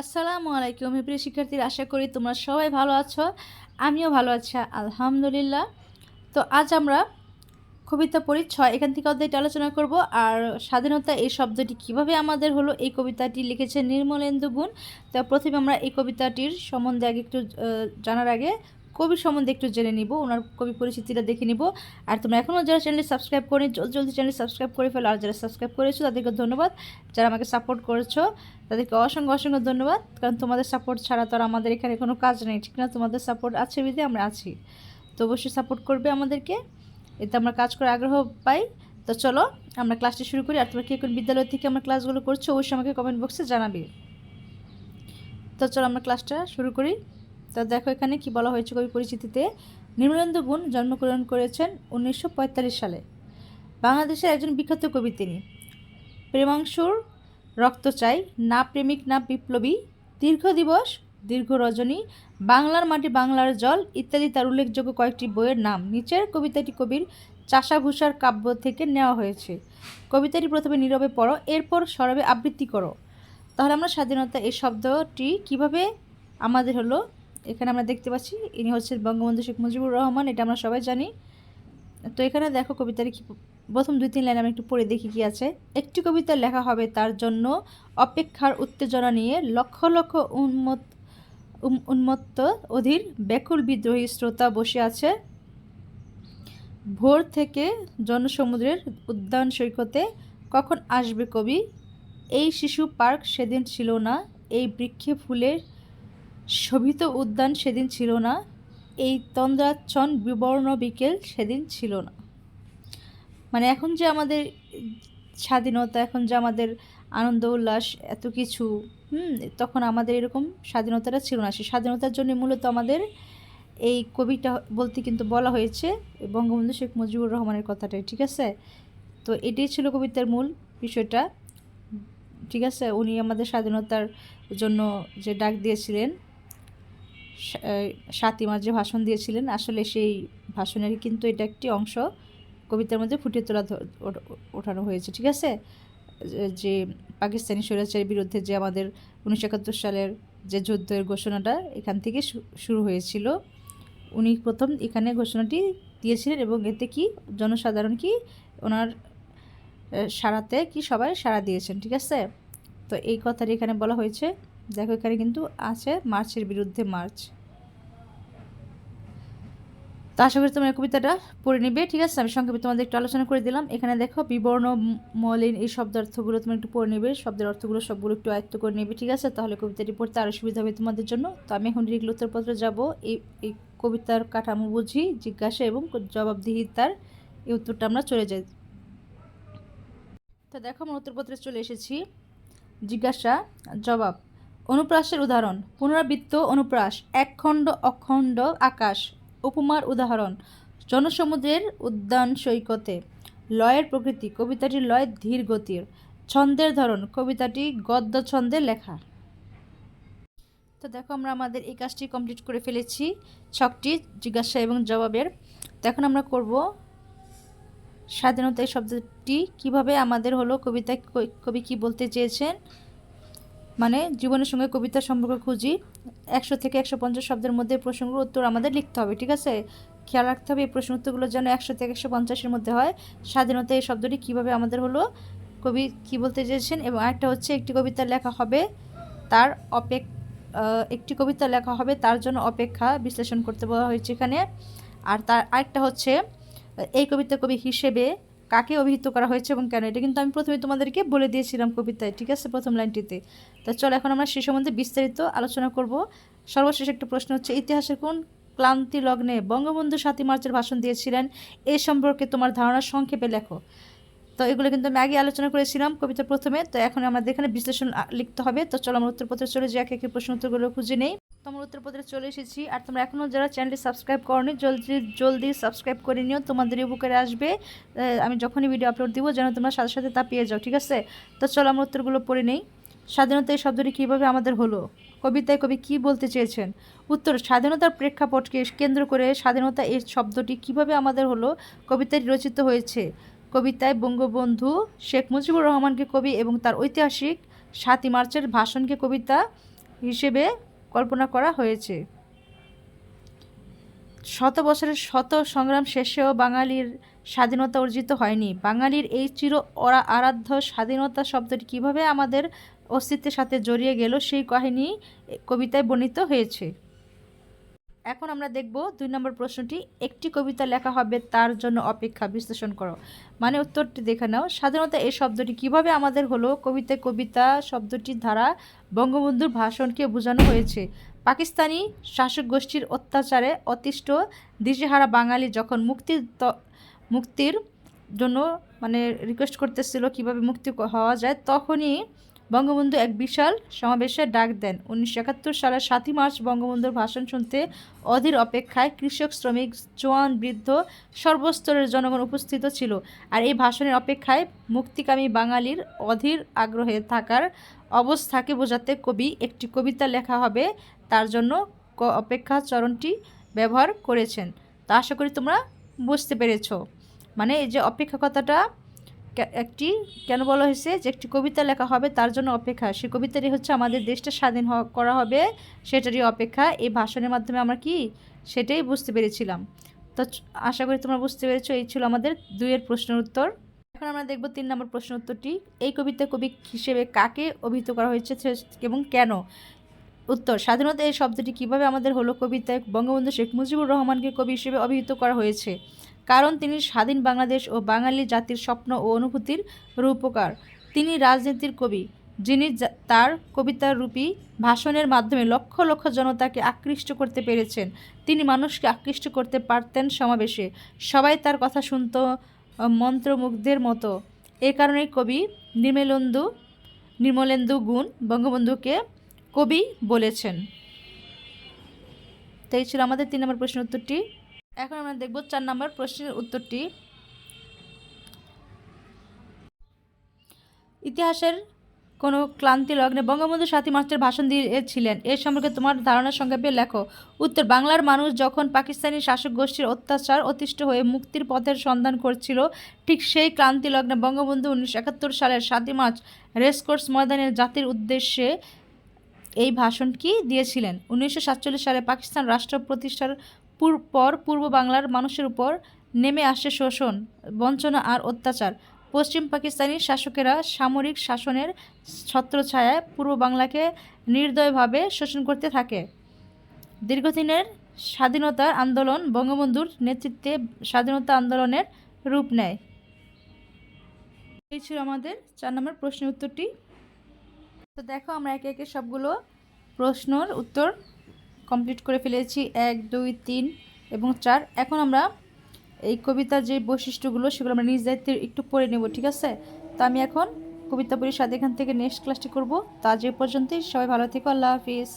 আসসালামু আলাইকুম, প্রিয় শিক্ষার্থীরা, আশা করি তোমরা সবাই ভালো আছো। আমিও ভালো আছি, আলহামদুলিল্লাহ। তো আজ আমরা কবিতা পরিচ্ছয় এখান থেকে অধ্যায়টি আলোচনা করব। আর স্বাধীনতা এই শব্দটি কীভাবে আমাদের হলো, এই কবিতাটি লিখেছে নির্মলেন্দু গুণ। তো প্রথমে আমরা এই কবিতাটির সম্বন্ধে আগে একটু জানার আগে কবির সম্বন্ধে একটু জেনে নিব, ওনার কবি পরিচিতিটা দেখে নিব। আর তোমরা এখনও যারা চ্যানেল সাবস্ক্রাইব করে জলদি জলদি চ্যানেল সাবস্ক্রাইব করে ফেলো। আর যারা সাবস্ক্রাইব করেছ, তাদেরকে ধন্যবাদ। যারা আমাকে সাপোর্ট করেছ, তাদেরকে অসংখ্য অসংখ্য ধন্যবাদ। কারণ তোমাদের সাপোর্ট ছাড়া তো আর আমাদের এখানে কোনো কাজ নেই, ঠিক না? তোমাদের সাপোর্ট আছে বিধে আমরা আছি। তো অবশ্যই সাপোর্ট করবে আমাদেরকে। এতে আমরা কাজ করে আগ্রহ পাই। তো চলো, আমরা ক্লাসটি শুরু করি। আর তোমরা কে কোন বিদ্যালয় থেকে আমরা ক্লাসগুলো করছ, অবশ্যই আমাকে কমেন্ট বক্সে জানাবে। তো চলো আমরা ক্লাসটা শুরু করি। তো দেখো এখানে কি বলা হয়েছে কবি পরিচিতিতে? নির্মলেন্দু গুণ জন্মগ্রহণ করেছেন উনিশশো পঁয়তাল্লিশ সালে। বাংলাদেশের একজন বিখ্যাত কবি তিনি। প্রেমাংশুর রক্ত চাই না প্রেমিক, না বিপ্লবী, দীর্ঘ দিবস, দীর্ঘ রজনী, বাংলার মাটি, বাংলার জল ইত্যাদি তার উল্লেখযোগ্য কয়েকটি বইয়ের নাম। নিচের কবিতাটি কবির চাষাভূষার কাব্য থেকে নেওয়া হয়েছে। কবিতাটি প্রথমে নীরবে পড়ো, এরপর সরবে আবৃত্তি করো। তাহলে আমরা স্বাধীনতা এই শব্দটি কীভাবে আমাদের হলো? এখানে আমরা দেখতে পাচ্ছি, ইনি হচ্ছেন বঙ্গবন্ধু শেখ মুজিবুর রহমান, এটা আমরা সবাই জানি। তো এখানে দেখো কবিতার কি প্রথম দুই তিন লাইন আমি একটু পড়ে দেখি কি আছে। একটি কবিতা লেখা হবে, তার জন্য অপেক্ষার উত্তেজনা নিয়ে লক্ষ লক্ষ উন্মত উন্মত্ত অধীর ব্যাকুল বিদ্রোহী শ্রোতা বসে আছে। ভোর থেকে জনসমুদ্রের উদ্যান সৈকতে কখন আসবে কবি? এই শিশু পার্ক সেদিন ছিল না, এই বৃক্ষে ফুলের শোভিত উদ্যান সেদিন ছিল না, এই তন্দ্রাচ্ছন বিবর্ণ বিকেল সেদিন ছিল না। মানে এখন যে আমাদের স্বাধীনতা, এখন যে আমাদের আনন্দ, উল্লাস, এত কিছু, হুম, তখন আমাদের এরকম স্বাধীনতাটা ছিল না। সেই স্বাধীনতার জন্য মূলত আমাদের এই কবিটা বলতে কিন্তু বলা হয়েছে, বঙ্গবন্ধু শেখ মুজিবুর রহমানের কথাটাই, ঠিক আছে? তো এটাই ছিল কবিতার মূল বিষয়টা, ঠিক আছে? উনি আমাদের স্বাধীনতার জন্য যে ডাক দিয়েছিলেন সাতই মার্চ যে ভাষণ দিয়েছিলেন। আসলে সেই ভাষণের কিন্তু এটা একটি অংশ। কবিতার মধ্যে ফুটিয়ে তোলা ওঠানো হয়েছে, ঠিক আছে? যে- পাকিস্তানি স্বৈরাচারের বিরুদ্ধে যে আমাদের উনিশশো একাত্তর সালের যে যুদ্ধের ঘোষণাটা এখান থেকে শুরু হয়েছিল, উনি প্রথম এখানে ঘোষণাটি দিয়েছিলেন এবং এতে কি জনসাধারণ কি ওনার সারাতে কি সবাই সাড়া দিয়েছেন, ঠিক আছে? তো এই কথাটি এখানে বলা হয়েছে। দেখো, এখানে কিন্তু আছে মার্চের বিরুদ্ধে মার্চ। তো আশা করি তোমার কবিতাটা পড়ে নিবে, ঠিক আছে? আমি সংক্ষেপে তোমাদের একটু আলোচনা করে দিলাম। এখানে দেখো, বিবর্ণ মলিন এই শব্দার্থগুলো তুমি একটু পড়ে নেবে। শব্দের অর্থগুলো সবগুলো একটু আয়ত্ত করে নেবে, ঠিক আছে? তাহলে কবিতাটি পড়তে আরও সুবিধা হবে তোমাদের জন্য। তো আমি এখন রিগল উত্তরপত্র যাব। এই এই কবিতার কাঠামো বুঝি, জিজ্ঞাসা এবং জবাবদিহিতার এই উত্তরটা আমরা চলে যাই। তো দেখো, আমরা উত্তরপত্রে চলে এসেছি। জিজ্ঞাসা, জবাব। অনুপ্রাসের উদাহরণ, পুনরাবৃত্ত অনুপ্রাস, একখণ্ড, অখণ্ড আকাশ, উপমার উদাহরণ, জনসমুদ্রের উদ্যান সৈকতে, লয়ের প্রকৃতি, কবিতাটির লয় ধীর গতির, ছন্দের ধরন, কবিতাটি গদ্য ছন্দে লেখা। তো দেখো আমরা আমাদের এই কাজটি কমপ্লিট করে ফেলেছি। ছকটি জিজ্ঞাসা এবং জবাবের। তো এখন আমরা করব স্বাধীনতা এই শব্দটি, কীভাবে আমাদের হলো কবিতা কবি কি বলতে চেয়েছেন? মানে জীবনের সঙ্গে কবিতার সম্পর্ক খুঁজি, একশো থেকে একশো পঞ্চাশ শব্দের মধ্যে প্রশ্নগুলোর উত্তর আমাদের লিখতে হবে, ঠিক আছে? খেয়াল রাখতে হবে এই প্রশ্ন উত্তরগুলো যেন একশো থেকে একশো পঞ্চাশের মধ্যে হয়। স্বাধীনতা এই শব্দটি কীভাবে আমাদের হলো? কবি কি বলতে চেয়েছেন? এবং আরেকটা হচ্ছে, একটি কবিতা লেখা হবে তার অপেক একটি কবিতা লেখা হবে তার জন্য অপেক্ষা বিশ্লেষণ করতে বলা হয়েছে এখানে। আর তার আরেকটা হচ্ছে, এই কবিতা কবি হিসেবে কাকে অভিহিত করা হয়েছে এবং কেন? এটা কিন্তু আমি প্রথমে তোমাদেরকে বলে দিয়েছিলাম কবিতায়, ঠিক আছে? প্রথম লাইনটিতে। তো চলো, এখন আমরা সে সম্বন্ধে বিস্তারিত আলোচনা করব। সর্বশেষ একটা প্রশ্ন হচ্ছে ইতিহাসের কোন ক্লান্তি লগ্নে বঙ্গবন্ধু সাতই মার্চের ভাষণ দিয়েছিলেন? এ সম্পর্কে তোমার ধারণা সংক্ষেপে লেখো। তো এগুলো কিন্তু আমি আগে আলোচনা করেছিলাম কবিতা প্রথমে। তো এখন আমাদের এখানে বিশ্লেষণ লিখতে হবে। তো চলো, আমরা উত্তরপত্রে চলে যাই একে একে প্রশ্ন উত্তরগুলো খুঁজে নেই। তোমার উত্তরপত্রে চলে এসেছি। আর তোমরা এখনও যারা চ্যানেলটি সাবস্ক্রাইব করনি, জলদি জলদি সাবস্ক্রাইব করে নিও। তোমাদের উপকারে আসবে। আমি যখনই ভিডিও আপলোড দিব, যেন তোমরা সাথে সাথে তা পেয়ে যাও, ঠিক আছে? তো চলো আমরা উত্তরগুলো পড়ে নেই। স্বাধীনতা এই শব্দটি কীভাবে আমাদের হলো? কবিতায় কবি কি বলতে চেয়েছেন? উত্তর, স্বাধীনতার প্রেক্ষাপটকে কেন্দ্র করে স্বাধীনতা এই শব্দটি কীভাবে আমাদের হলো? কবিতাটি রচিত হয়েছে কবিতায় বঙ্গবন্ধু শেখ মুজিবুর রহমানকে কবি এবং তার ঐতিহাসিক সাতই মার্চের ভাষণকে কবিতা হিসেবে কল্পনা করা হয়েছে। শত বছরের শত সংগ্রাম শেষেও বাঙালির স্বাধীনতা অর্জিত হয়নি। বাঙালির এই চির অরা আরাধ্য স্বাধীনতা শব্দটি কীভাবে আমাদের অস্তিত্বের সাথে জড়িয়ে গেল সেই কাহিনী কবিতায় বর্ণিত হয়েছে। এখন আমরা দেখব দুই নম্বর প্রশ্নটি, একটি কবিতা লেখা হবে তার জন্য অপেক্ষা, বিশ্লেষণ করো। মানে উত্তরটি দেখে নাও। স্বাধীনতা এই শব্দটি কীভাবে আমাদের হলো? কবিতায় কবিতা শব্দটির দ্বারা বঙ্গবন্ধুর ভাষণকে বোঝানো হয়েছে। পাকিস্তানি শাসক গোষ্ঠীর অত্যাচারে অতিষ্ঠ দিশেহারা বাঙালি যখন মুক্তির মুক্তির জন্য মানে রিকোয়েস্ট করতেছিল কীভাবে মুক্তি হওয়া যায়, তখনই বঙ্গবন্ধু এক বিশাল সমাবেশের ডাক দেন। উনিশশো একাত্তর সালের সাতই মার্চ বঙ্গবন্ধুর ভাষণ শুনতে অধীর অপেক্ষায় কৃষক, শ্রমিক, জোয়ান, বৃদ্ধ সর্বস্তরের জনগণ উপস্থিত ছিল আর এই ভাষণের অপেক্ষায় মুক্তিকামী বাঙালির অধীর আগ্রহে থাকার অবস্থাকে বোঝাতে কবি একটি কবিতা লেখা হবে। তার জন্য অপেক্ষা চরণটি ব্যবহার করেছেন। তা আশা করি তোমরা বুঝতে পেরেছ। মানে এই যে অপেক্ষা কথাটা একটি, কেন বলা হয়েছে যে একটি কবিতা লেখা হবে, তার জন্য অপেক্ষা। সেই কবিতাটি হচ্ছে, আমাদের দেশটা স্বাধীন করা হবে। সেটারই অপেক্ষা। এই ভাষণের মাধ্যমে আমরা কি? সেটাই বুঝতে পেরেছিলাম। তো আশা করি তোমরা বুঝতে পেরেছ, এই ছিল আমাদের দুইয়ের প্রশ্নের উত্তর। এখন আমরা দেখব তিন নম্বর প্রশ্ন উত্তরটি। এই কবিতা কবি হিসেবে কাকে অভিহিত করা হয়েছে এবং কেন? উত্তর, স্বাধীনতা এই শব্দটি কীভাবে আমাদের হলো কবিতায়, বঙ্গবন্ধু শেখ মুজিবুর রহমানকে কবি হিসেবে অভিহিত করা হয়েছে? কারণ তিনি স্বাধীন বাংলাদেশ ও বাঙালি জাতির স্বপ্ন ও অনুভূতির রূপকার। তিনি রাজনীতির কবি, যিনি তার কবিতার রূপী ভাষণের মাধ্যমে লক্ষ লক্ষ জনতাকে আকৃষ্ট করতে পেরেছেন। তিনি মানুষকে আকৃষ্ট করতে পারতেন সমাবেশে। সবাই তার কথা শুনত মন্ত্রমুগ্ধের মতো। এ কারণেই কবি নির্মলেন্দু নির্মলেন্দু গুণ বঙ্গবন্ধুকে কবি বলেছেন। তো এই ছিল আমাদের তিন নম্বর প্রশ্নের উত্তরটি। এখন আমরা দেখব চার নম্বর প্রশ্নের উত্তরটি। ইতিহাসের কোনো ক্লান্তি লগ্নে বঙ্গবন্ধু সাতই মার্চের ভাষণ দিয়েছিলেন, এ সম্পর্কে তোমার ধারণা সংক্ষেপে লেখো। উত্তর, বাংলার মানুষ যখন পাকিস্তানি শাসক গোষ্ঠীর অত্যাচার অতিষ্ঠ হয়ে মুক্তির পথের সন্ধান করছিল, ঠিক সেই ক্লান্তি লগ্নে বঙ্গবন্ধু উনিশশো একাত্তর সালের সাতই মার্চ রেসকোর্স ময়দানে জাতির উদ্দেশ্যে এই ভাষণটি দিয়েছিলেন? উনিশশো সাতচল্লিশ সালে পাকিস্তান রাষ্ট্র প্রতিষ্ঠার পূর- পর পূর্ব বাংলার মানুষের উপর নেমে আসে শোষণ, বঞ্চনা আর অত্যাচার। পশ্চিম পাকিস্তানি শাসকেরা সামরিক শাসনের ছত্রছায়ায় পূর্ব বাংলাকে নির্দয়ভাবে শোষণ করতে থাকে। দীর্ঘদিনের স্বাধীনতার আন্দোলন বঙ্গবন্ধুর নেতৃত্বে স্বাধীনতা আন্দোলনের রূপ নেয়। এই ছিল আমাদের চার নম্বর প্রশ্নের উত্তরটি। তো দেখো, আমরা একে একে সবগুলো প্রশ্নর উত্তর কমপ্লিট করে ফেলেছি। এক, দুই, তিন এবং চার। এখন আমরা এই কবিতার যে বৈশিষ্ট্যগুলো, সেগুলো আমরা নিজ দায়িত্বে একটু পড়ে নেব, ঠিক আছে? তো আমি এখন কবিতা পড়ি সাথে এখান থেকে নেক্সট ক্লাসটি করব। তা যে পর্যন্তই। সবাই ভালো থেকো। আল্লাহ হাফিজ।